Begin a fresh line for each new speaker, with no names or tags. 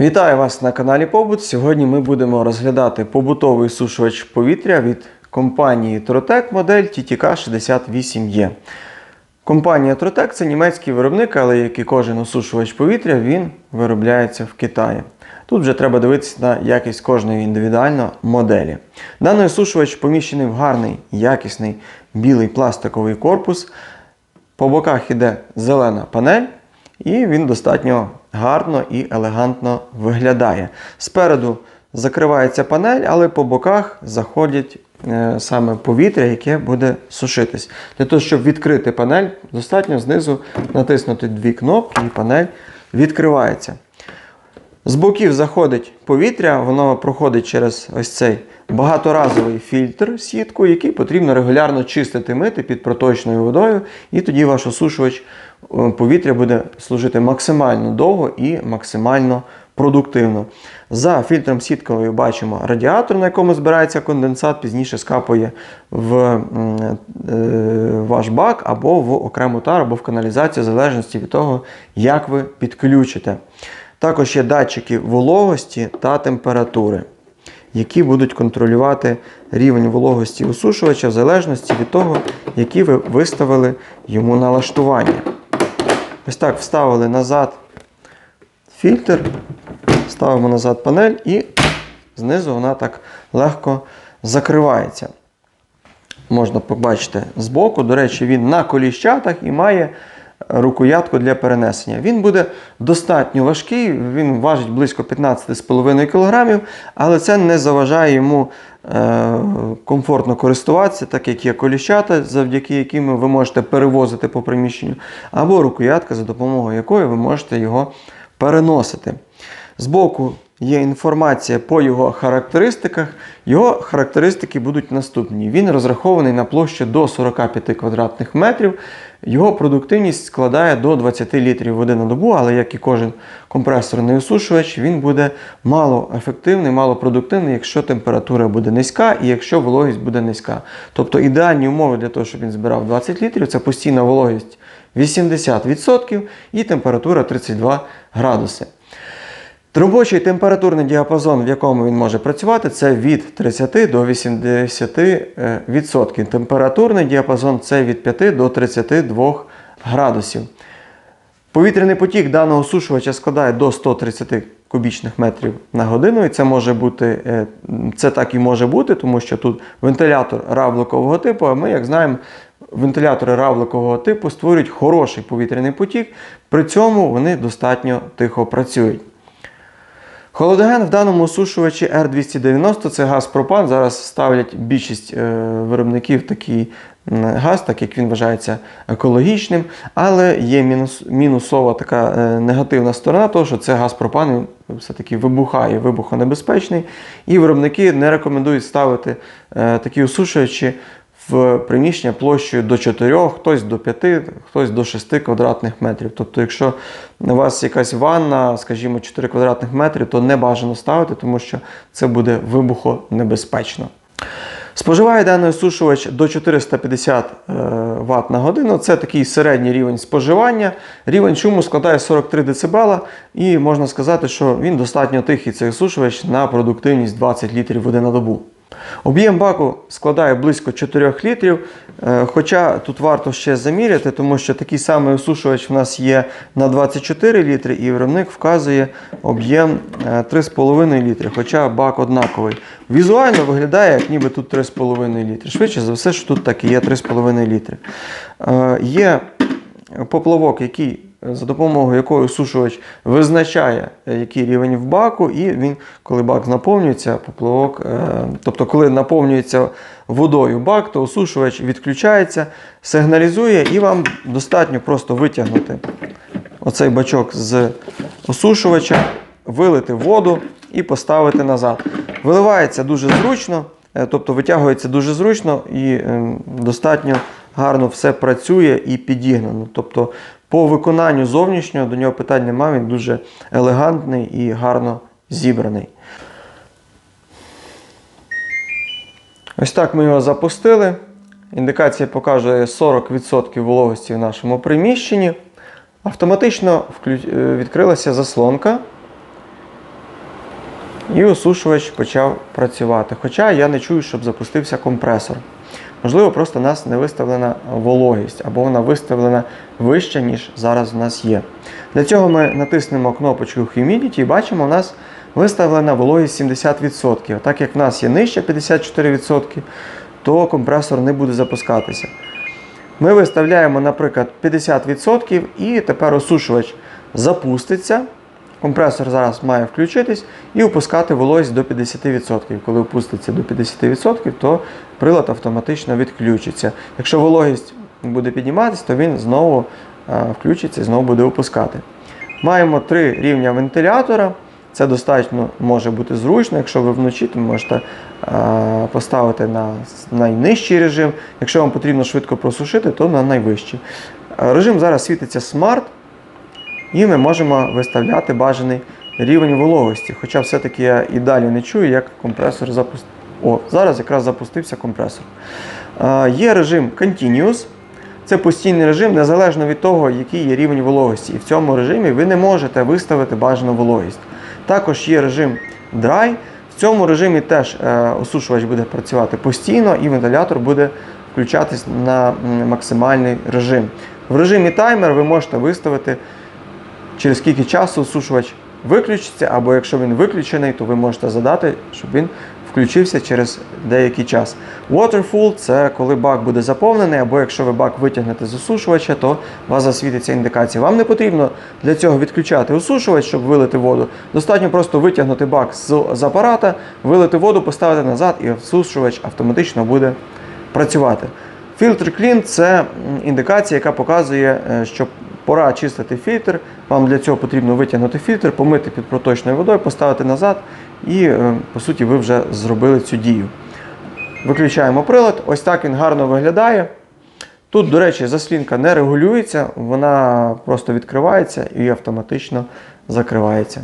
Вітаю вас на каналі Побут. Сьогодні ми будемо розглядати побутовий сушувач повітря від компанії Trotec модель TTK68E. Компанія Trotec це німецький виробник, але як і кожен осушувач повітря, він виробляється в Китаї. Тут вже треба дивитися на якість кожної індивідуально моделі. Даний осушувач поміщений в гарний, якісний білий пластиковий корпус. По боках іде зелена панель, і він достатньо гарно і елегантно виглядає. Спереду закривається панель, але по боках заходять е, саме повітря, яке буде сушитись. Для того, щоб відкрити панель, достатньо знизу натиснути дві кнопки, і панель відкривається. З боків заходить повітря, воно проходить через ось цей багаторазовий фільтр сітку, який потрібно регулярно чистити мити під проточною водою, і тоді ваш осушувач е, повітря буде служити максимально довго і максимально продуктивно. За фільтром сітковою бачимо радіатор, на якому збирається конденсат, пізніше скапує в е, ваш бак або в окрему тару, або в каналізацію, в залежності від того, як ви підключите. Також є датчики вологості та температури, які будуть контролювати рівень вологості осушувача в залежності від того, які ви виставили йому налаштування. Ось так вставили назад фільтр, ставимо назад панель і знизу вона так легко закривається. Можна побачити збоку. До речі, він на коліщатах і має рукоятку для перенесення. Він буде достатньо важкий, він важить близько 15,5 кг, але це не заважає йому е, комфортно користуватися, так як є коліщата, завдяки яким ви можете перевозити по приміщенню, або рукоятка, за допомогою якої ви можете його переносити. Збоку є інформація по його характеристиках. Його характеристики будуть наступні. Він розрахований на площу до 45 квадратних метрів. Його продуктивність складає до 20 літрів води на добу, але як і кожен компресорний осушувач, він буде мало ефективний, мало продуктивний, якщо температура буде низька і якщо вологість буде низька. Тобто ідеальні умови для того, щоб він збирав 20 літрів, це постійна вологість 80% і температура 32 градуси. Робочий температурний діапазон, в якому він може працювати, це від 30 до 80%. Температурний діапазон це від 5 до 32 градусів. Повітряний потік даного сушувача складає до 130 кубічних метрів на годину. І це може бути, е, це так і може бути, тому що тут вентилятор равликового типу, а ми, як знаємо, вентилятори равликового типу створюють хороший повітряний потік, при цьому вони достатньо тихо працюють. Холодоген в даному осушувачі R290 це газ пропан. Зараз ставлять більшість е, виробників такий газ, так як він вважається екологічним. Але є мінус, мінусова така е, негативна сторона, того, що це газ пропан все-таки вибухає, вибухонебезпечний. І виробники не рекомендують ставити е, такі осушувачі в приміщення площею до 4, хтось до 5, хтось до 6 квадратних метрів. Тобто, якщо у вас якась ванна, скажімо, 4 квадратних метри, то не бажано ставити, тому що це буде вибухонебезпечно. Споживає даний осушувач до 450 е, Вт на годину. Це такий середній рівень споживання. Рівень шуму складає 43 дБ, і можна сказати, що він достатньо тихий цей осушувач на продуктивність 20 літрів води на добу. Об'єм баку складає близько 4 літрів, е, хоча тут варто ще заміряти, тому що такий самий осушувач в нас є на 24 літри, і виробник вказує об'єм е, 3,5 літри, хоча бак однаковий. Візуально виглядає, як ніби тут 3,5 літри. Швидше за все, що тут так і є 3,5 літри. Е, Є поплавок, який за допомогою якої осушувач визначає, е, який рівень в баку, і він, коли бак наповнюється, поплавок, е, тобто, коли наповнюється водою бак, то осушувач відключається, сигналізує, і вам достатньо просто витягнути оцей бачок з осушувача, вилити воду і поставити назад. Виливається дуже зручно, е, тобто витягується дуже зручно і е, достатньо гарно все працює і підігнано. Тобто по виконанню зовнішнього до нього питань немає, він дуже елегантний і гарно зібраний. Ось так ми його запустили. Індикація показує 40% вологості в нашому приміщенні. Автоматично е, відкрилася заслонка. І осушувач почав працювати. Хоча я не чую, щоб запустився компресор. Можливо, просто у нас не виставлена вологість, або вона виставлена вище, ніж зараз в нас є. Для цього ми натиснемо кнопочку Humidity і бачимо, у нас виставлена вологість 70%. Так як в нас є нижче 54%, то компресор не буде запускатися. Ми виставляємо, наприклад, 50% і тепер осушувач запуститься. Компресор зараз має включитись і опускати вологість до 50%. Коли опуститься до 50%, то прилад автоматично відключиться. Якщо вологість буде підніматися, то він знову е, включиться і знову буде опускати. Маємо три рівня вентилятора. Це достатньо може бути зручно. Якщо ви вночі, то можете е, поставити на найнижчий режим. Якщо вам потрібно швидко просушити, то на найвищий. Е, Режим зараз світиться Smart, і ми можемо виставляти бажаний рівень вологості. Хоча все-таки я і далі не чую, як компресор запустив. О, зараз якраз запустився компресор. Е, Є режим Continuous. Це постійний режим, незалежно від того, який є рівень вологості. І в цьому режимі ви не можете виставити бажану вологість. Також є режим Dry. В цьому режимі теж е, осушувач буде працювати постійно і вентилятор буде включатись на максимальний режим. В режимі таймер ви можете виставити, через скільки часу осушувач виключиться, або якщо він виключений, то ви можете задати, щоб він включився через деякий час. Waterful це коли бак буде заповнений, або якщо ви бак витягнете з осушувача, то у вас засвітиться індикація. Вам не потрібно для цього відключати осушувач, щоб вилити воду. Достатньо просто витягнути бак з, з апарата, вилити воду, поставити назад, і осушувач автоматично буде працювати. Фільтр Clean – це індикація, яка показує, е, що пора чистити фільтр. Вам для цього потрібно витягнути фільтр, помити під проточною водою, поставити назад, і е, по суті ви вже зробили цю дію. Виключаємо прилад. Ось так він гарно виглядає. Тут, до речі, заслінка не регулюється, вона просто відкривається і автоматично закривається.